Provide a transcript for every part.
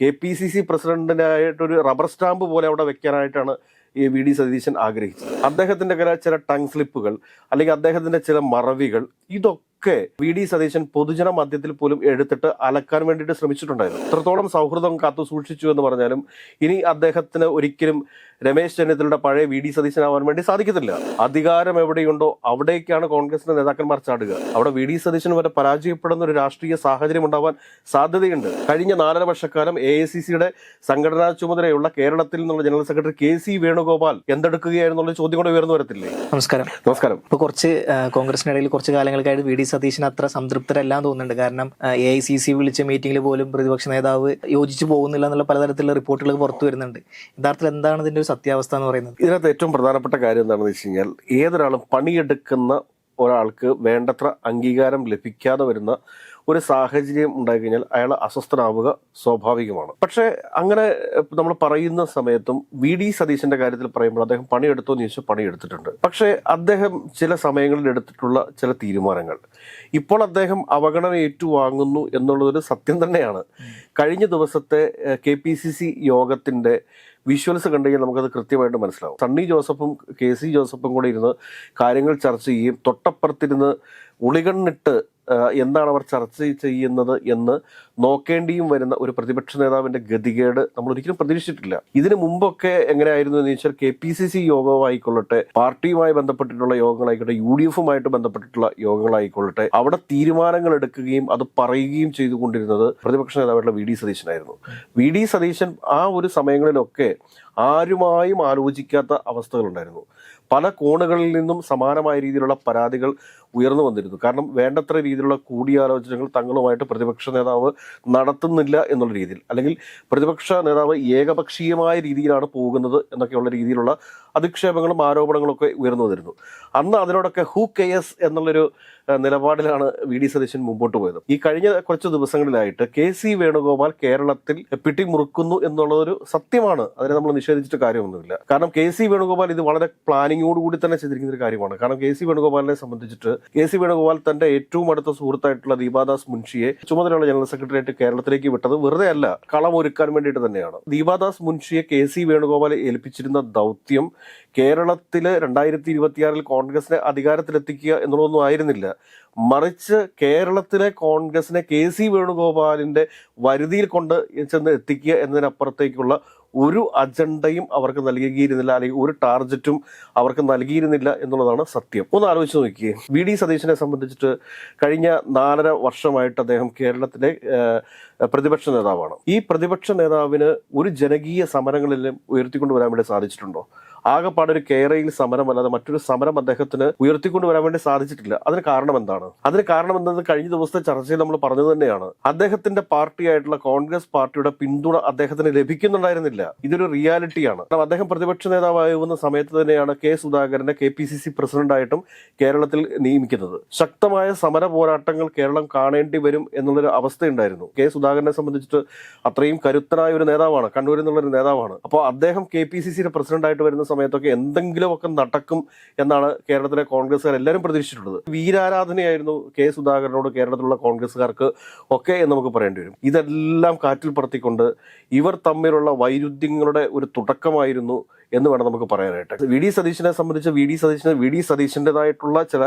K P C C പ്രസിഡന്റിനായിട്ടൊരു rubber stamp പോലെ അവിടെ വെക്കാനായിട്ടാണ് ഈ വി ഡി സതീശൻ ആഗ്രഹിച്ചത്. അദ്ദേഹത്തിന്റെ ചില ടങ് സ്ലിപ്പുകൾ അല്ലെങ്കിൽ അദ്ദേഹത്തിന്റെ ചില മറവികൾ ഇതൊക്കെ വി ഡി സതീശൻ പൊതുജന മധ്യത്തിൽ പോലും എടുത്തിട്ട് അലക്കാൻ വേണ്ടിയിട്ട് ശ്രമിച്ചിട്ടുണ്ടായിരുന്നു. എത്രത്തോളം സൗഹൃദം കാത്തു സൂക്ഷിച്ചു എന്ന് പറഞ്ഞാലും ഇനി അദ്ദേഹത്തിന് ഒരിക്കലും രമേശ് ചെന്നിത്തലയുടെ പഴയ വി ഡി സതീശനാവാൻ വേണ്ടി സാധിക്കത്തില്ല. അധികാരം എവിടെയുണ്ടോ അവിടേക്കാണ് കോൺഗ്രസിന്റെ നേതാക്കന്മാർ ചാടുക. അവിടെ വി ഡി സതീശൻ വരെ പരാജയപ്പെടുന്ന ഒരു രാഷ്ട്രീയ സാഹചര്യം ഉണ്ടാവാൻ സാധ്യതയുണ്ട്. കഴിഞ്ഞ നാലര വർഷക്കാലം എ ഐ സി സിയുടെ സംഘടനാ ചുമതലയുള്ള കേരളത്തിൽ നിന്നുള്ള general secretary K C Venugopal എന്തെടുക്കുകയായിരുന്നുള്ള ചോദ്യം കൂടെ ഉയർന്നു വരത്തില്ലേ? നമസ്കാരം. നമസ്കാരം. ഇപ്പൊ കുറച്ച് കോൺഗ്രസിനിടയിൽ കുറച്ച് കാലങ്ങൾക്കായിട്ട് വി ഡി സതീശൻ അത്ര സംതൃപ്തരല്ല തോന്നുന്നുണ്ട്. കാരണം എ ഐ സി സി വിളിച്ച മീറ്റിംഗിൽ പോലും പ്രതിപക്ഷ നേതാവ് യോജിച്ചു പോകുന്നില്ല എന്നുള്ള പലതരത്തിലുള്ള റിപ്പോർട്ടുകൾ പുറത്തു വരുന്നുണ്ട്. യഥാർത്ഥത്തിൽ എന്താണ് ഇതിന്റെ ഒരു സത്യാവസ്ഥ എന്ന് പറയുന്നത്? ഇതിനകത്ത് ഏറ്റവും പ്രധാനപ്പെട്ട കാര്യം എന്താണെന്ന് വെച്ച് കഴിഞ്ഞാൽ ഏതൊരാളും പണിയെടുക്കുന്ന ഒരാൾക്ക് വേണ്ടത്ര അംഗീകാരം ലഭിക്കാതെ വരുന്ന ഒരു സാഹചര്യം ഉണ്ടായി കഴിഞ്ഞാൽ അയാൾ അസ്വസ്ഥനാവുക സ്വാഭാവികമാണ്. പക്ഷേ അങ്ങനെ നമ്മൾ പറയുന്ന സമയത്തും വി ഡി സതീശന്റെ കാര്യത്തിൽ പറയുമ്പോൾ അദ്ദേഹം പണിയെടുത്തോ എന്ന് ചോദിച്ചാൽ പണിയെടുത്തിട്ടുണ്ട്. പക്ഷേ അദ്ദേഹം ചില സമയങ്ങളിൽ എടുത്തിട്ടുള്ള ചില തീരുമാനങ്ങൾ. ഇപ്പോൾ അദ്ദേഹം അവഗണന ഏറ്റുവാങ്ങുന്നു എന്നുള്ളതൊരു സത്യം തന്നെയാണ്. കഴിഞ്ഞ ദിവസത്തെ കെ പി സി സി യോഗത്തിന്റെ വിഷ്വൽസ് കണ്ടു കഴിഞ്ഞാൽ നമുക്കത് കൃത്യമായിട്ട് മനസ്സിലാവും. സണ്ണി ജോസഫും കെ സി ജോസഫും കൂടെ ഇരുന്ന് കാര്യങ്ങൾ ചർച്ച ചെയ്യുകയും തൊട്ടപ്പുറത്തിരുന്ന് ഉളികണ്ണിട്ട് എന്താണ് അവർ ചർച്ച ചെയ്യുന്നത് എന്ന് നോക്കേണ്ടിയും വരുന്ന ഒരു പ്രതിപക്ഷ നേതാവിന്റെ ഗതികേട് നമ്മൾ ഒരിക്കലും പ്രതീക്ഷിച്ചിട്ടില്ല. ഇതിനു മുമ്പൊക്കെ എങ്ങനെയായിരുന്നു എന്ന് വെച്ചാൽ കെ പി സി സി യോഗമായിക്കൊള്ളട്ടെ പാർട്ടിയുമായി ബന്ധപ്പെട്ടിട്ടുള്ള യോഗങ്ങളായിക്കോട്ടെ യു ഡി എഫുമായിട്ട് ബന്ധപ്പെട്ടിട്ടുള്ള യോഗങ്ങളായിക്കൊള്ളട്ടെ അവിടെ തീരുമാനങ്ങൾ എടുക്കുകയും അത് പറയുകയും ചെയ്തുകൊണ്ടിരുന്നത് പ്രതിപക്ഷ നേതാവായിട്ടുള്ള വി ഡി സതീശനായിരുന്നു. വി ഡി സതീശൻ ആ ഒരു സമയങ്ങളിലൊക്കെ ആരുമായും ആലോചിക്കാത്ത അവസ്ഥകളുണ്ടായിരുന്നു. പല കോണുകളിൽ നിന്നും സമാനമായ രീതിയിലുള്ള പരാതികൾ ഉയർന്നു വന്നിരുന്നു. കാരണം വേണ്ടത്ര രീതിയിലുള്ള കൂടിയാലോചനകൾ തങ്ങളുമായിട്ട് പ്രതിപക്ഷ നേതാവ് നടത്തുന്നില്ല എന്നുള്ള രീതിയിൽ. അല്ലെങ്കിൽ പ്രതിപക്ഷ നേതാവ് ഏകപക്ഷീയമായ രീതിയിലാണ് പോകുന്നത് എന്നൊക്കെയുള്ള രീതിയിലുള്ള അധിക്ഷേപങ്ങളും ആരോപണങ്ങളും ഒക്കെ ഉയർന്നു വന്നിരുന്നു. അന്ന് അതിനോടൊക്കെ ഹൂ കെയസ് എന്നുള്ളൊരു ഏഹ്, നിലപാടിലാണ് വി ഡി സതീശൻ മുമ്പോട്ട് പോയത്. ഈ കഴിഞ്ഞ കുറച്ച് ദിവസങ്ങളിലായിട്ട് കെ സി വേണുഗോപാൽ കേരളത്തിൽ പിട്ടിമുറുക്കുന്നു എന്നുള്ളതൊരു സത്യമാണ്. അതിനെ നമ്മൾ നിഷേധിച്ചിട്ട് കാര്യമൊന്നുമില്ല. കാരണം കെ സി വേണുഗോപാൽ ഇത് വളരെ പ്ലാനിങ്ങോടുകൂടി തന്നെ ചെയ്തിരിക്കുന്ന ഒരു കാര്യമാണ്. കാരണം കെ സി വേണുഗോപാലിനെ സംബന്ധിച്ചിട്ട് കെ സി വേണുഗോപാൽ തന്റെ ഏറ്റവും അടുത്ത സുഹൃത്തായിട്ടുള്ള ദീപാദാസ് മുൻഷിയെ ചുമതലയുള്ള ജനറൽ സെക്രട്ടറിയായിട്ട് കേരളത്തിലേക്ക് വിട്ടത് വെറുതെ അല്ല കളമൊരുക്കാൻ വേണ്ടിയിട്ട് തന്നെയാണ്. ദീപാദാസ് മുൻഷിയെ കെ സി വേണുഗോപാൽ ഏൽപ്പിച്ചിരുന്ന ദൗത്യം കേരളത്തിൽ രണ്ടായിരത്തി ഇരുപത്തിയാറിൽ കോൺഗ്രസിനെ അധികാരത്തിലെത്തിക്കുക എന്നുള്ളതൊന്നും ആയിരുന്നില്ല. മറിച്ച് കേരളത്തിലെ കോൺഗ്രസിനെ കെ സി വേണുഗോപാലിന്റെ വരുതിയിൽ കൊണ്ട് ചെന്ന് എത്തിക്കുക എന്നതിനപ്പുറത്തേക്കുള്ള ഒരു അജണ്ടയും അവർക്ക് നൽകിയിരുന്നില്ല അല്ലെങ്കിൽ ഒരു ടാർജറ്റും അവർക്ക് നൽകിയിരുന്നില്ല എന്നുള്ളതാണ് സത്യം. ഒന്ന് ആലോചിച്ച് നോക്കിയേ. വി. ഡി. സതീശനെ സംബന്ധിച്ചിട്ട് കഴിഞ്ഞ നാലര വർഷമായിട്ട് അദ്ദേഹം കേരളത്തിലെ പ്രതിപക്ഷ നേതാവാണ്. ഈ പ്രതിപക്ഷ നേതാവിന് ഒരു ജനകീയ സമരങ്ങളിലും ഉയർത്തിക്കൊണ്ടുവരാൻ വേണ്ടി സാധിച്ചിട്ടുണ്ടോ? ആകെപ്പാടെ ഒരു കേരയിൽ സമരം അല്ലാതെ മറ്റൊരു സമരം അദ്ദേഹത്തിന് ഉയർത്തിക്കൊണ്ടുവരാൻ വേണ്ടി സാധിച്ചിട്ടില്ല. അതിന് കാരണം എന്താണ്? അതിന് കാരണം എന്തെന്ന് കഴിഞ്ഞ ദിവസത്തെ ചർച്ചയിൽ നമ്മൾ പറഞ്ഞത് തന്നെയാണ്. അദ്ദേഹത്തിന്റെ പാർട്ടിയായിട്ടുള്ള കോൺഗ്രസ് പാർട്ടിയുടെ പിന്തുണ അദ്ദേഹത്തിന് ലഭിക്കുന്നുണ്ടായിരുന്നില്ല. ഇതൊരു റിയാലിറ്റിയാണ്. അദ്ദേഹം പ്രതിപക്ഷ നേതാവാകുന്ന സമയത്ത് തന്നെയാണ് കെ സുധാകരനെ കെ പി സി സി പ്രസിഡന്റായിട്ടും കേരളത്തിൽ നിയമിക്കുന്നത്. ശക്തമായ സമര പോരാട്ടങ്ങൾ കേരളം കാണേണ്ടി വരും എന്നുള്ളൊരു അവസ്ഥയുണ്ടായിരുന്നു. കെ സുധാകരനെ സംബന്ധിച്ചിട്ട് അത്രയും കരുത്തനായ ഒരു നേതാവാണ് കണ്ണൂരിൽ നിന്നുള്ള ഒരു നേതാവാണ്. അപ്പോൾ അദ്ദേഹം കെ പി സി സിയുടെ പ്രസിഡന്റായിട്ട് വരുന്ന സമയത്തൊക്കെ എന്തെങ്കിലുമൊക്കെ നടക്കും എന്നാണ് കേരളത്തിലെ കോൺഗ്രസ്സുകാർ എല്ലാവരും പ്രതീക്ഷിച്ചിട്ടുള്ളത്. വീരാരാധനയായിരുന്നു കെ സുധാകരനോട് കേരളത്തിലുള്ള കോൺഗ്രസ്സുകാർക്ക് ഒക്കെ എന്ന് നമുക്ക് പറയേണ്ടി വരും. ഇതെല്ലാം കാറ്റിൽ പറത്തിക്കൊണ്ട് ഇവർ തമ്മിലുള്ള വൈരുദ്ധ്യങ്ങളുടെ ഒരു തുടക്കമായിരുന്നു എന്ന് വേണം നമുക്ക് പറയാനായിട്ട്. വി ഡി സതീശനെ സംബന്ധിച്ച് വി ഡി സതീശന് വി ഡി സതീശന്റെതായിട്ടുള്ള ചില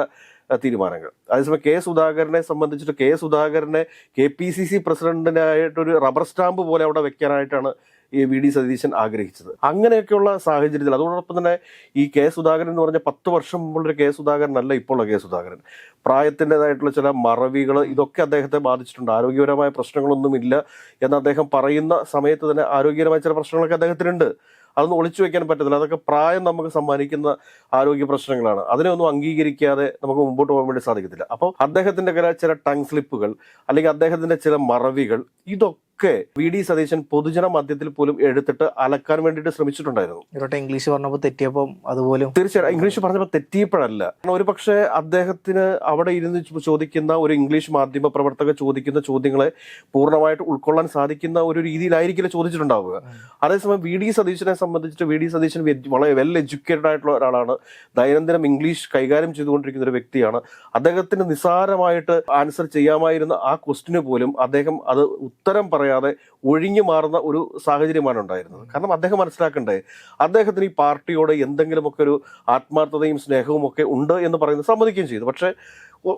തീരുമാനങ്ങൾ. അതേസമയം കെ സുധാകരനെ സംബന്ധിച്ചിട്ട് കെ സുധാകരനെ കെ പി സി സി പ്രസിഡന്റിനായിട്ടൊരു റബ്ബർ സ്റ്റാമ്പ് പോലെ അവിടെ വെക്കാനായിട്ടാണ് ഈ വി ഡി സതീശൻ ആഗ്രഹിച്ചത്. അങ്ങനെയൊക്കെയുള്ള സാഹചര്യത്തിൽ അതോടൊപ്പം തന്നെ ഈ കെ സുധാകരൻ എന്ന് പറഞ്ഞ പത്ത് വർഷം മുമ്പുള്ള കെ സുധാകരൻ അല്ല ഇപ്പോഴുള്ള കെ സുധാകരൻ. പ്രായത്തിന്റെതായിട്ടുള്ള ചില മറവികൾ ഇതൊക്കെ അദ്ദേഹത്തെ ബാധിച്ചിട്ടുണ്ട്. ആരോഗ്യപരമായ പ്രശ്നങ്ങളൊന്നുമില്ല എന്ന് അദ്ദേഹം പറയുന്ന സമയത്ത് തന്നെ ആരോഗ്യപരമായ ചില പ്രശ്നങ്ങളൊക്കെ അദ്ദേഹത്തിനുണ്ട്. അതൊന്നും ഒളിച്ചു വെക്കാൻ പറ്റത്തില്ല. അതൊക്കെ പ്രായം നമുക്ക് സമ്മാനിക്കുന്ന ആരോഗ്യ പ്രശ്നങ്ങളാണ്. അതിനെ ഒന്നും അംഗീകരിക്കാതെ നമുക്ക് മുമ്പോട്ട് പോകാൻ വേണ്ടി സാധിക്കത്തില്ല. അപ്പോൾ അദ്ദേഹത്തിന്റെ ചില ടങ് സ്ലിപ്പുകൾ അല്ലെങ്കിൽ അദ്ദേഹത്തിന്റെ ചില മറവികൾ ഇതൊക്കെ വി ഡി സതീശൻ പൊതുജന മധ്യത്തിൽ പോലും എടുത്തിട്ട് അലക്കാൻ വേണ്ടിയിട്ട് ശ്രമിച്ചിട്ടുണ്ടായിരുന്നു. ഇവരുടെ ഇംഗ്ലീഷ് പറഞ്ഞപ്പോൾ തെറ്റിയപ്പോ അതുപോലും തീർച്ചയായും ഇംഗ്ലീഷ് പറഞ്ഞപ്പോൾ തെറ്റിയപ്പോഴല്ല. കാരണം ഒരു പക്ഷേ അദ്ദേഹത്തിന് അവിടെ ഇരുന്ന് ചോദിക്കുന്ന ഒരു ഇംഗ്ലീഷ് മാധ്യമ പ്രവർത്തകർ ചോദിക്കുന്ന ചോദ്യങ്ങളെ പൂർണമായിട്ട് ഉൾക്കൊള്ളാൻ സാധിക്കുന്ന ഒരു രീതിയിലായിരിക്കില്ല ചോദിച്ചിട്ടുണ്ടാവുക. അതേസമയം വി ഡി സതീശനെ സംബന്ധിച്ചിട്ട് വി ഡി സതീശൻ വളരെ വെൽ എഡ്യൂക്കേറ്റഡ് ആയിട്ടുള്ള ഒരാളാണ്. ദൈനംദിനം ഇംഗ്ലീഷ് കൈകാര്യം ചെയ്തുകൊണ്ടിരിക്കുന്ന ഒരു വ്യക്തിയാണ്. അദ്ദേഹത്തിന് നിസ്സാരമായിട്ട് ആൻസർ ചെയ്യാമായിരുന്ന ആ ക്വസ്റ്റിന് പോലും അദ്ദേഹം അത് ഉത്തരം പറയാൻ പറയാതെ ഒഴിഞ്ഞു മാറുന്ന ഒരു സാഹചര്യമാണ് ഉണ്ടായിരുന്നത്. കാരണം അദ്ദേഹം മനസ്സിലാക്കണ്ടേ അദ്ദേഹത്തിന് ഈ പാർട്ടിയോട് എന്തെങ്കിലുമൊക്കെ ഒരു ആത്മാർത്ഥതയും സ്നേഹവും ഒക്കെ ഉണ്ട് എന്ന് പറയുന്നത് സമ്മതിക്കുകയും ചെയ്തു. പക്ഷേ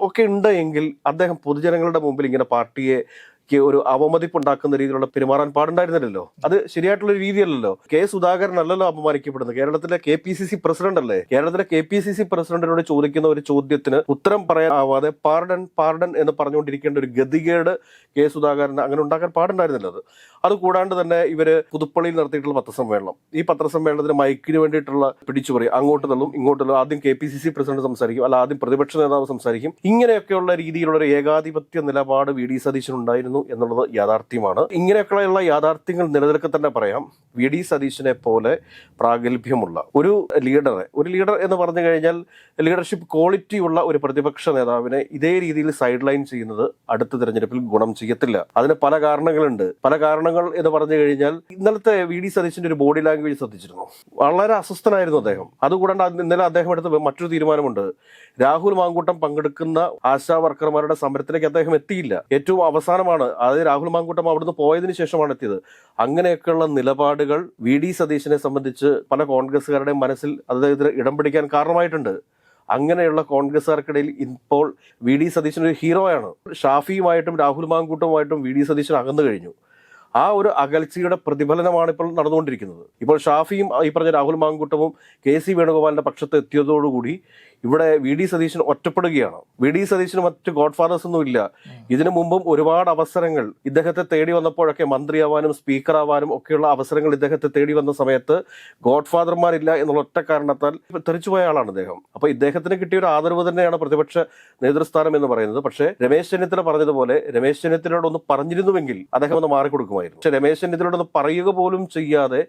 ഒക്കെ ഉണ്ട് എങ്കിൽ അദ്ദേഹം പൊതുജനങ്ങളുടെ മുമ്പിൽ ഇങ്ങനെ പാർട്ടിയെ ഒരു അവമതിപ്പ് ഉണ്ടാക്കുന്ന രീതിയിലുള്ള പെരുമാറാൻ പാടുണ്ടായിരുന്നില്ലല്ലോ. അത് ശരിയായിട്ടുള്ള ഒരു രീതിയല്ലല്ലോ. കെ സുധാകരൻ അല്ലല്ലോ അപമാനിക്കപ്പെടുന്നത്. കേരളത്തിലെ K P C C president അല്ലേ? കേരളത്തിലെ കെ പി സി സി പ്രസിഡന്റിനോട് ചോദിക്കുന്ന ഒരു ചോദ്യത്തിന് ഉത്തരം പറയാനാവാതെ പാർഡൻ പാർഡൻ എന്ന് പറഞ്ഞുകൊണ്ടിരിക്കേണ്ട ഒരു ഗതികേട് കെ സുധാകരൻ അങ്ങനെ ഉണ്ടാക്കാൻ പാടുണ്ടായിരുന്നില്ല അത്. കൂടാണ്ട് തന്നെ ഇവർ പുതുപ്പള്ളിയിൽ നടത്തിയിട്ടുള്ള പത്രസമ്മേളനം. ഈ പത്രസമ്മേളനത്തിന് മൈക്കിന് വേണ്ടിയിട്ടുള്ള പിടിച്ചു പറയും. അങ്ങോട്ട് തള്ളും ഇങ്ങോട്ട് തള്ളും. ആദ്യം K P C C president സംസാരിക്കും. അല്ല ആദ്യം പ്രതിപക്ഷ നേതാവ് സംസാരിക്കും. ഇങ്ങനെയൊക്കെയുള്ള രീതിയിലുള്ള ഒരു ഏകാധിപത്യ നിലപാട് വി. ഡി. സതീശൻ ഉണ്ടായിരുന്നു എന്നുള്ളത് യാഥാർത്ഥ്യമാണ്. ഇങ്ങനെയൊക്കെയുള്ള യാഥാർത്ഥ്യങ്ങൾ നിലനിൽക്കെ തന്നെ പറയാം. വി. ഡി. സതീശനെ പോലെ പ്രാഗൽഭ്യമുള്ള ഒരു ലീഡറെ ഒരു ലീഡർ എന്ന് പറഞ്ഞു കഴിഞ്ഞാൽ ലീഡർഷിപ്പ് ക്വാളിറ്റി ഉള്ള ഒരു പ്രതിപക്ഷ നേതാവിനെ ഇതേ രീതിയിൽ സൈഡ് ലൈൻ ചെയ്യുന്നത് അടുത്ത തിരഞ്ഞെടുപ്പിൽ ഗുണം ചെയ്യത്തില്ല. അതിന് പല കാരണങ്ങളുണ്ട്. പല കാരണങ്ങൾ എന്ന് പറഞ്ഞു കഴിഞ്ഞാൽ ഇന്നലത്തെ വി. ഡി. സതീശന്റെ ഒരു ബോഡി ലാംഗ്വേജ് ശ്രദ്ധിച്ചിരുന്നു. വളരെ അസ്വസ്ഥനായിരുന്നു അദ്ദേഹം. അതുകൂടാണ്ട് ഇന്നലെ അദ്ദേഹം എടുത്ത മറ്റൊരു തീരുമാനമുണ്ട്. രാഹുൽ മാങ്കൂട്ടം പങ്കെടുക്കുന്ന ആശാ വർക്കർമാരുടെ സമരത്തിലേക്ക് അദ്ദേഹം എത്തിയില്ല. ഏറ്റവും അവസാനമാണ് അതായത് രാഹുൽ മാങ്കൂട്ടം അവിടുന്ന് പോയതിനു ശേഷമാണ് എത്തിയത്. അങ്ങനെയൊക്കെയുള്ള നിലപാടുകൾ വി ഡി സതീശനെ സംബന്ധിച്ച് പല കോൺഗ്രസ്സുകാരുടെയും മനസ്സിൽ അദ്ദേഹത്തിന് ഇടം പിടിക്കാൻ കാരണമായിട്ടുണ്ട്. അങ്ങനെയുള്ള കോൺഗ്രസ്സുകാർക്കിടയിൽ ഇപ്പോൾ വി ഡി സതീശൻ ഒരു ഹീറോയാണ്. ഷാഫിയുമായിട്ടും രാഹുൽ മാങ്കൂട്ടുമായിട്ടും വി ഡി സതീശൻ അകന്നു കഴിഞ്ഞു. ആ ഒരു അകൽച്ചയുടെ പ്രതിഫലനമാണ് ഇപ്പോൾ നടന്നുകൊണ്ടിരിക്കുന്നത്. ഇപ്പോൾ ഷാഫിയും ഈ പറഞ്ഞ രാഹുൽ മാങ്കൂട്ടവും കെ സി വേണുഗോപാലിന്റെ പക്ഷത്ത് എത്തിയതോടുകൂടി ഇവിടെ വി ഡി സതീശൻ ഒറ്റപ്പെടുകയാണ്. വി ഡി സതീശന് മറ്റ് ഗോഡ് ഫാദേഴ്സ് ഒന്നും ഇല്ല. ഇതിനു മുമ്പും ഒരുപാട് അവസരങ്ങൾ ഇദ്ദേഹത്തെ തേടി വന്നപ്പോഴൊക്കെ മന്ത്രിയാവാനും സ്പീക്കറാവാനും ഒക്കെയുള്ള അവസരങ്ങൾ ഇദ്ദേഹത്തെ തേടി വന്ന സമയത്ത് ഗോഡ് ഫാദർമാരില്ല എന്നുള്ള ഒറ്റ കാരണത്താൽ തെറിച്ചുപോയ ആളാണ് അദ്ദേഹം അപ്പൊ ഇദ്ദേഹത്തിന് കിട്ടിയ ഒരു ആദരവ് തന്നെയാണ് പ്രതിപക്ഷ നേതൃസ്ഥാനം എന്ന് പറയുന്നത്. പക്ഷേ രമേശ് ചെന്നിത്തല പറഞ്ഞതുപോലെ രമേശ് ചെന്നിത്തലയോടൊന്ന് പറഞ്ഞിരുന്നുവെങ്കിൽ അദ്ദേഹം ഒന്ന് മാറിക്കൊടുക്കുമായിരുന്നു. പക്ഷെ രമേശ് ചെന്നിത്തലയോടൊന്ന് പറയുക പോലും ചെയ്യാതെ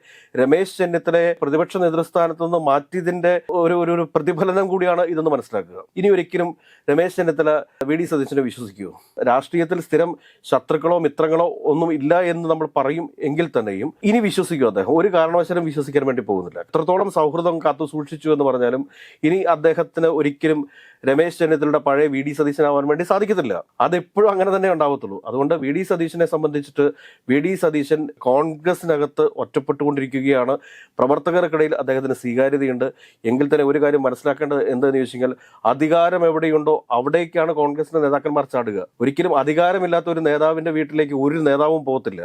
രമേശ് ചെന്നിത്തലയെ പ്രതിപക്ഷ നേതൃസ്ഥാനത്ത് നിന്ന് മാറ്റിയതിന്റെ ഒരു ഒരു പ്രതിഫലനം കൂടിയാണ് ഇതെന്ന് മനസ്സിലാക്കുക. ഇനി ഒരിക്കലും രമേശ് ചെന്നിത്തല വി ഡി സതീശനെ വിശ്വസിക്കുമോ രാഷ്ട്രീയത്തിൽ സ്ഥിരം ശത്രുക്കളോ മിത്രങ്ങളോ ഒന്നും ഇല്ല എന്ന് നമ്മൾ പറയും എങ്കിൽ തന്നെയും ഇനി വിശ്വസിക്കൂ അദ്ദേഹം. ഒരു കാരണവശാലും വിശ്വസിക്കാൻ വേണ്ടി പോകുന്നില്ല. എത്രത്തോളം സൗഹൃദം കാത്തു സൂക്ഷിച്ചു എന്ന് പറഞ്ഞാലും ഇനി അദ്ദേഹത്തിന് ഒരിക്കലും രമേശ് ചെന്നിത്തലയുടെ പഴയ വി ഡി സതീശനാവാൻ വേണ്ടി സാധിക്കത്തില്ല. അതെപ്പോഴും അങ്ങനെ തന്നെ ഉണ്ടാവത്തുള്ളൂ. അതുകൊണ്ട് വി ഡി സതീശനെ സംബന്ധിച്ചിട്ട് വി ഡി സതീശൻ കോൺഗ്രസിനകത്ത് ഒറ്റപ്പെട്ടുകൊണ്ടിരിക്കുകയാണ്. പ്രവർത്തകർക്കിടയിൽ അദ്ദേഹത്തിന് സ്വീകാര്യതയുണ്ട്. എങ്കിൽ തന്നെ ഒരു കാര്യം മനസ്സിലാക്കേണ്ടത് എന്തെന്ന് ചോദിച്ചു കഴിഞ്ഞാൽ അധികാരം എവിടെയുണ്ടോ അവിടേക്കാണ് കോൺഗ്രസിന്റെ നേതാക്കന്മാർ ചാടുക. ഒരിക്കലും അധികാരമില്ലാത്ത ഒരു നേതാവിന്റെ വീട്ടിലേക്ക് ഒരു നേതാവും പോകത്തില്ല.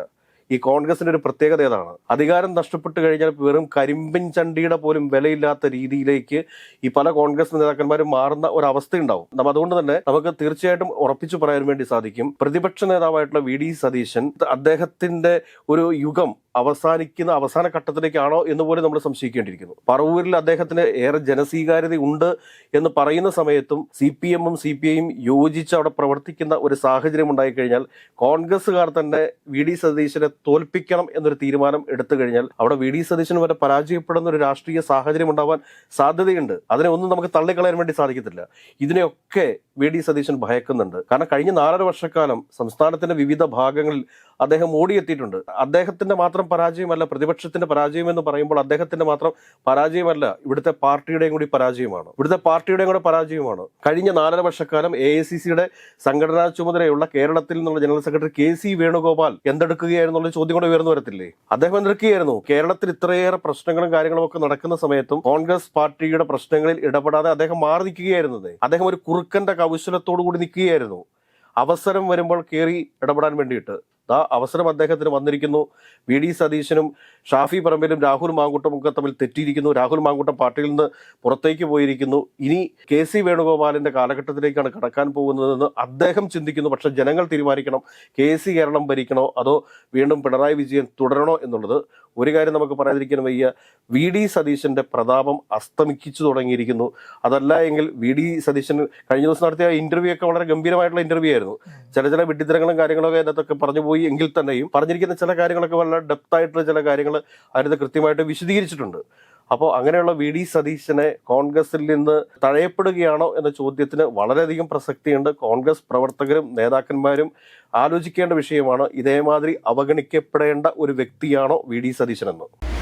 ഈ കോൺഗ്രസിന്റെ ഒരു പ്രത്യേകത ഏതാണ്? അധികാരം നഷ്ടപ്പെട്ടു കഴിഞ്ഞാൽ വെറും കരിമ്പിൻ ചണ്ടിയുടെ പോലും വിലയില്ലാത്ത രീതിയിലേക്ക് ഈ പല കോൺഗ്രസ് നേതാക്കന്മാരും മാറുന്ന ഒരു അവസ്ഥയുണ്ടാവും നമ്മൾ അതുകൊണ്ട് തന്നെ നമുക്ക് തീർച്ചയായിട്ടും ഉറപ്പിച്ചു പറയാൻ വേണ്ടി സാധിക്കും. പ്രതിപക്ഷ നേതാവായിട്ടുള്ള വി ഡി സതീശൻ അദ്ദേഹത്തിന്റെ ഒരു യുഗം അവസാനിക്കുന്ന അവസാന ഘട്ടത്തിലേക്കാണോ എന്ന് പോലും നമ്മൾ സംശയിക്കേണ്ടിയിരിക്കുന്നു. പറവൂരിൽ അദ്ദേഹത്തിന് ഏറെ ജനസ്വീകാര്യത ഉണ്ട് എന്ന് പറയുന്ന സമയത്തും സി പി എമ്മും സി പി ഐയും യോജിച്ച് അവിടെ പ്രവർത്തിക്കുന്ന ഒരു സാഹചര്യം ഉണ്ടായിക്കഴിഞ്ഞാൽ കോൺഗ്രസ്സുകാർ തന്നെ വി ഡി സതീശനെ തോൽപ്പിക്കണം എന്നൊരു തീരുമാനം എടുത്തു കഴിഞ്ഞാൽ അവിടെ വി ഡി സതീശൻ വരെ പരാജയപ്പെടുന്ന ഒരു രാഷ്ട്രീയ സാഹചര്യം ഉണ്ടാവാൻ സാധ്യതയുണ്ട്. അതിനെ ഒന്നും നമുക്ക് തള്ളിക്കളയാൻ വേണ്ടി സാധിക്കത്തില്ല. ഇതിനെയൊക്കെ വി ഡി സതീശൻ ഭയക്കുന്നുണ്ട്. കാരണം കഴിഞ്ഞ നാലര വർഷക്കാലം സംസ്ഥാനത്തിന്റെ വിവിധ ഭാഗങ്ങളിൽ അദ്ദേഹം ഓടിയെത്തിയിട്ടുണ്ട്. അദ്ദേഹത്തിന്റെ മാത്രം പരാജയമല്ല പ്രതിപക്ഷത്തിന്റെ പരാജയം എന്ന് പറയുമ്പോൾ അദ്ദേഹത്തിന്റെ മാത്രം പരാജയമല്ല ഇവിടുത്തെ പാർട്ടിയുടെയും കൂടി പരാജയമാണ്. ഇവിടുത്തെ പാർട്ടിയുടെയും കൂടെ പരാജയമാണ്. കഴിഞ്ഞ നാലര വർഷക്കാലം എ ഐ സി സിയുടെ സംഘടനാ ചുമതലയുള്ള കേരളത്തിൽ നിന്നുള്ള general secretary K C Venugopal എന്തെടുക്കുകയായിരുന്നുള്ള ചോദ്യം കൂടെ ഉയർന്നു വരത്തില്ലേ? അദ്ദേഹം എന്തെടുക്കുകയായിരുന്നു? കേരളത്തിൽ ഇത്രയേറെ പ്രശ്നങ്ങളും കാര്യങ്ങളും ഒക്കെ നടക്കുന്ന സമയത്തും കോൺഗ്രസ് പാർട്ടിയുടെ പ്രശ്നങ്ങളിൽ ഇടപെടാതെ അദ്ദേഹം മാറി നിൽക്കുകയായിരുന്നത് അദ്ദേഹം ഒരു കുറുക്കന്റെ കൗശലത്തോടു കൂടി നിൽക്കുകയായിരുന്നു. അവസരം വരുമ്പോൾ കയറി ഇടപെടാൻ വേണ്ടിയിട്ട്. ആ അവസരം അദ്ദേഹത്തിന് വന്നിരിക്കുന്നു. വി ഡി സതീശനും ഷാഫി പറമ്പിലും രാഹുൽ മാങ്കൂട്ടം ഒക്കെ തമ്മിൽ തെറ്റിയിരിക്കുന്നു. രാഹുൽ മാങ്കൂട്ടം പാർട്ടിയിൽ നിന്ന് പുറത്തേക്ക് പോയിരിക്കുന്നു. ഇനി കെ സി വേണുഗോപാലിന്റെ കാലഘട്ടത്തിലേക്കാണ് കടക്കാൻ പോകുന്നതെന്ന് അദ്ദേഹം ചിന്തിക്കുന്നു. പക്ഷെ ജനങ്ങൾ തീരുമാനിക്കണം. കെ സി കേരളം ഭരിക്കണോ? അതോ വീണ്ടും പിണറായി വിജയൻ തുടരണോ എന്നുള്ളത് ഒരു കാര്യം നമുക്ക് പറയാതിരിക്കാൻ വയ്യ. വി ഡി സതീശന്റെ പ്രതാപം അസ്തമിക്കിച്ചു തുടങ്ങിയിരിക്കുന്നു. അതല്ല എങ്കിൽ വി ഡി സതീശൻ കഴിഞ്ഞ ദിവസം നടത്തിയ ഇന്റർവ്യൂ ഒക്കെ വളരെ ഗംഭീരമായിട്ടുള്ള ഇന്റർവ്യൂ ആയിരുന്നു. ചില ചില വിഡ്ഢിത്തരങ്ങളും കാര്യങ്ങളൊക്കെ അതിനകത്തൊക്കെ പറഞ്ഞു പോയി. എങ്കിൽ തന്നെയും പറഞ്ഞിരിക്കുന്ന ചില കാര്യങ്ങളൊക്കെ വളരെ ഡെപ്ത് ആയിട്ടുള്ള ചില കാര്യങ്ങൾ അതിനകത്ത് കൃത്യമായിട്ട് വിശദീകരിച്ചിട്ടുണ്ട്. അപ്പോൾ അങ്ങനെയുള്ള വി ഡി സതീശനെ കോൺഗ്രസിൽ നിന്ന് തഴയപ്പെടുകയാണോ എന്ന ചോദ്യത്തിന് വളരെയധികം പ്രസക്തിയുണ്ട്. കോൺഗ്രസ് പ്രവർത്തകരും നേതാക്കന്മാരും ആലോചിക്കേണ്ട വിഷയമാണ് ഇതേമാതിരി അവഗണിക്കപ്പെടേണ്ട ഒരു വ്യക്തിയാണോ വി ഡി സതീശൻ എന്ന്